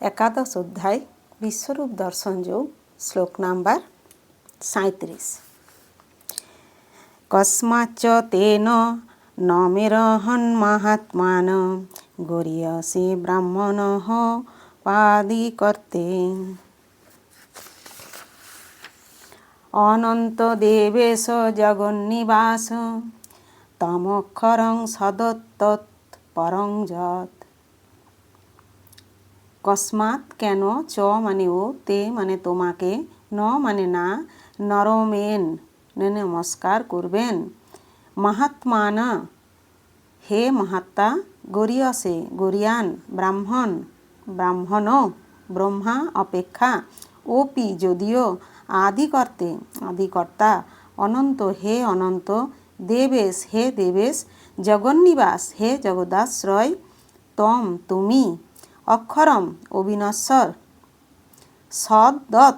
একাদশ অধ্যায়, বিশ্বরূপ দর্শন যোগ, শ্লোক নাম্বার সাঁত্রিশ কস্মাচ্চ তেন ন মেরহন মহাত্মান, গরিয়সি ব্রাহ্মণ পাদি করতে অনন্ত দেবেশ জগন্নিবাস, তমক্ষরং সদত্তৎ পরং যৎ। কসমাৎ কেন চ মানে ও, তে মানে তোমাকে, ন মানে না, নরমেন নমস্কার করবেন। মহাত্মানা, হে মহাত্মা, গরিয়সে, গরিয়ান, ব্রাহ্মণ ব্রাহ্মণ, ব্রহ্মা, অপেক্ষা, ওপি যদিও আদি করতে আদিকর্তা, অনন্ত, হে অনন্ত, দেবেশ, হে দেবেশ, জগন্নিবাস, হে জগদাশ্রয়, তম, তুমি। অক্ষরম, অবিনশ্বর। সদ দৎ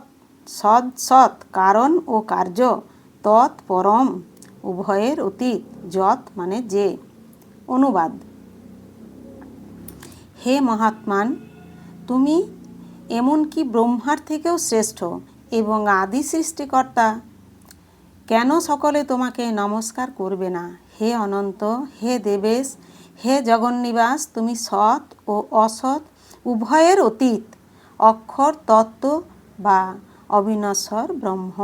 সদ সৎ, কারণ ও কার্য। তৎ পরম, উভয়ের অতীত। যৎ মানে যে। অনুবাদ। হে মহাত্মান, তুমি এমনকি ব্রহ্মার থেকেও শ্রেষ্ঠ এবং আদি সৃষ্টিকর্তা? কেন সকলে তোমাকে নমস্কার করবে না? হে অনন্ত, হে দেবেশ, হে জগন্নিবাস, তুমি সৎ ও অসৎ উভয়ের অতীত, অক্ষর, তত্ত্ব বা অবিনশ্বর ব্রহ্ম।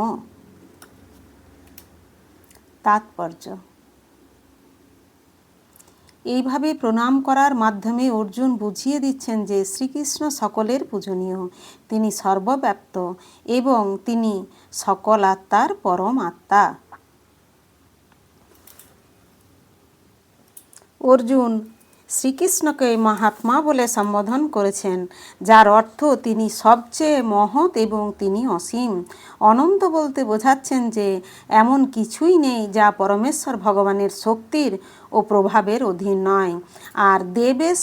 তাৎপর্য। এইভাবে প্রণাম করার মাধ্যমে অর্জুন বুঝিয়ে দিচ্ছেন যে শ্রীকৃষ্ণ সকলের পূজনীয়, তিনি সর্বব্যাপ্ত এবং তিনি সকল আত্মার পরম আত্মা। অর্জুন শ্রীকৃষ্ণকে মহাত্মা বলে সম্বোধন করেছেন, যার অর্থ তিনি সবচেয়ে মহৎ এবং তিনি অসীম। অনন্ত বলতে বোঝাচ্ছেন যে, এমন কিছুই নেই যা পরমেশ্বর ভগবানের শক্তির ও প্রভাবের অধীন নয়। আর দেবেশ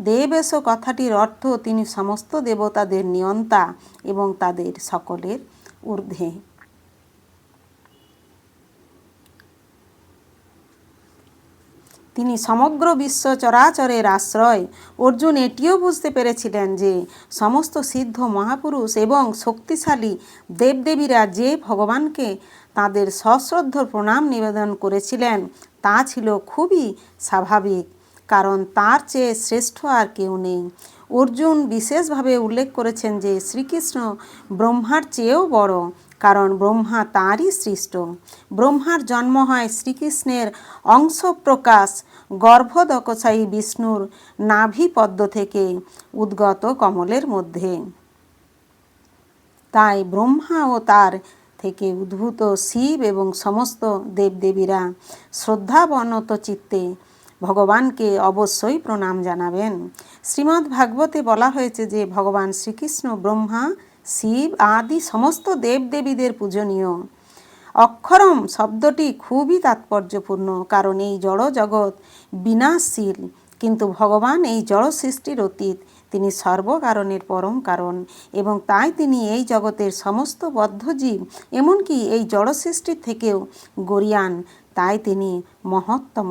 দেবেশ কথাটির অর্থ তিনি সমস্ত দেবতাদের নিয়ন্তা এবং তাদের সকলের ঊর্ধ্বে। তিনি সমগ্র বিশ্ব চরাচরের আশ্রয়। অর্জুন এটিও বুঝতে পেরেছিলেন যে, সমস্ত সিদ্ধ মহাপুরুষ এবং শক্তিশালী দেবদেবীরা যে ভগবানকে তাদের সশ্রদ্ধ প্রণাম নিবেদন করেছিলেন, তা ছিল খুবই স্বাভাবিক, কারণ তার চেয়ে শ্রেষ্ঠ আর কেউ নেই। অর্জুন বিশেষভাবে উল্লেখ করেছেন যে শ্রীকৃষ্ণ ব্রহ্মার চেয়েও বড়, কারণ ব্রহ্মা তাঁরই সৃষ্ট। ব্রহ্মার জন্ম হয় শ্রীকৃষ্ণের অংশ প্রকাশ গর্ভদকশায়ী বিষ্ণুর নাভি পদ্ম থেকে উদ্গত কমলের মধ্যে। তাই ব্রহ্মা ও তার থেকে উদ্ভূত শিব এবং সমস্ত দেবদেবীরা শ্রদ্ধাবনত চিত্তে ভগবানকে অবশ্যই প্রণাম জানাবেন। শ্রীমদ্ ভাগবতে বলা হয়েছে যে, ভগবান শ্রীকৃষ্ণ, ব্রহ্মা, শিব আদি সমস্ত দেবদেবীদের পূজনীয়। অক্ষরম শব্দটি খুবই তাৎপর্যপূর্ণ, কারণ এই জড় জগৎ বিনাশশীল, কিন্তু ভগবান এই জড় সৃষ্টির অতীত। তিনি সর্বকারণের পরম কারণ, এবং তাই তিনি এই জগতের সমস্ত বদ্ধজীব, এমনকি এই জড় সৃষ্টির থেকেও গরিয়ান। তাই তিনি মহত্তম।